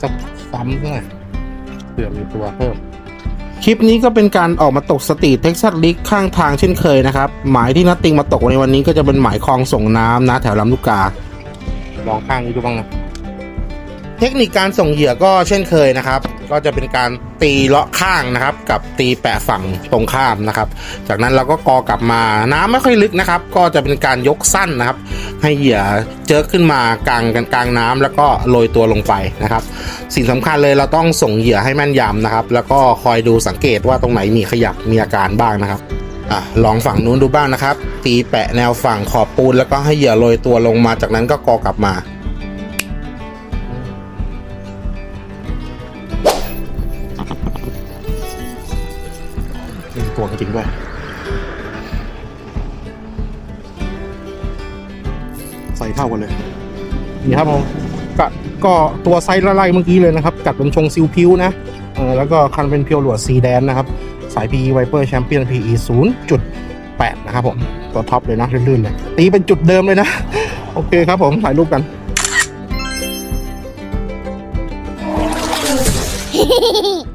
สักซ้ำด้วยเผื่อมีตัวเพิ่ม คลิปนี้ก็เป็นการออกมาตกสตรีทเท็กซัสลิกข้างทางเช่นเคยนะครับ หมายที่นัตติงมาตกในวันนี้ก็จะเป็นหมายคลองส่งน้ำนะแถวลำลูกกา ลองข้างนี้ดูบ้างนะ เทคนิคการส่งเหยื่อก็เช่นเคยนะครับ ก็จะเป็นการตีเลาะข้างนะครับ กับตีแปะฝั่งตรงข้ามนะครับ จากนั้นเราก็กอกลับมาน้ำไม่ค่อยลึกนะครับ ก็จะเป็นการยกสั้นนะครับ ให้เหยื่อเจอขึ้นมากลางกันกลางน้ำแล้วก็โรยตัวลงไปนะครับ สิ่งสำคัญเลยเราต้องส่งเหยื่อให้แม่นยำนะครับ แล้วก็คอยดูสังเกตว่าตรงไหนมีขยักมีอาการบ้างนะครับอะลองฝั่งนู้นดูบ้างนะครับ ตีแปะแนวฝั่งขอบปูนแล้วก็ให้เหยื่อโรยตัวลงมา จากนั้นก็กอกลับมา มีตัวจริงด้วยใส่เท่ากันเลยนี่ครับผมก็ก็ตัวไซส์ละไล่เมื่อกี้เลยนะครับ กัดเป็นชงซิลพิวนะเออแล้วก็คันเป็นเพียวหลวดซีแดนนะครับ สาย PE Viper Champion PE 0.8 นะครับผม ตัวท็อปเลยนะลื่นๆเลย ตีเป็นจุดเดิมเลยนะ โอเคครับผม ถ่ายรูปกัน Hehehe